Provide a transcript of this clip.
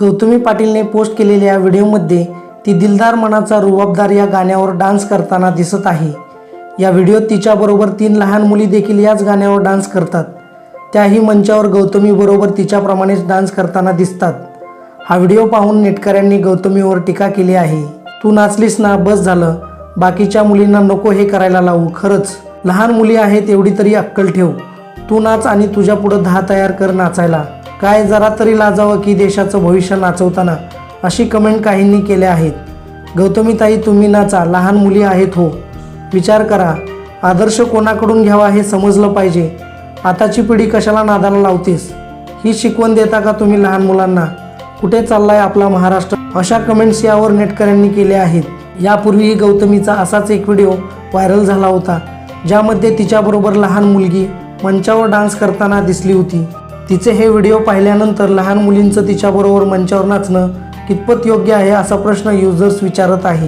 Gautami पाटीलने post केलेल्या व्हिडिओमध्ये ती दिलदार मनाचा रुबाबदार या गाण्यावर डान्स करताना दिसत आहे. या व्हिडिओत तिच्याबरोबर तीन लहान मुली देखील याच गाण्यावर डान्स करतात. त्याही मंचावर गौतमीबरोबर तिच्याप्रमाणेच डान्स करताना दिसतात. हा व्हिडिओ पाहून नेटकऱ्यांनी गौतमीवर टीका केली आहे. तू नाचलीस ना बस झालं. बाकीच्या मुलींना नको हे करायला लावू. खरंच लहान मुली आहेत एवढी तरी अक्कल ठेव. तू नाच आणि तुझ्या पुढं दहा तयार कर नाचायला. काय जरा तरी लाजावं की देशाचं भविष्य नाचवताना अशी कमेंट काहींनी केल्या आहेत. गौतमीताई तुम्ही नाचा लहान मुली आहेत हो. विचार करा आदर्श कोणाकडून घ्यावा हे समजलं पाहिजे. आताची पिढी कशाला नादाला लावतेस? ही शिकवण देता का तुम्ही लहान मुलांना? कुठे चाललाय आपला महाराष्ट्र? अशा कमेंट्स यावर नेटकऱ्यांनी केल्या आहेत. यापूर्वीही गौतमीचा असाच एक व्हिडिओ व्हायरल झाला होता ज्यामध्ये तिच्याबरोबर लहान मुलगी मंचावर डान्स करताना दिसली होती. तिचे हे व्हिडिओ पाहिल्यानंतर लहान मुलींचं तिच्याबरोबर मंचावर नाचणं कितपत योग्य आहे असा प्रश्न युजर्स विचारत आहे.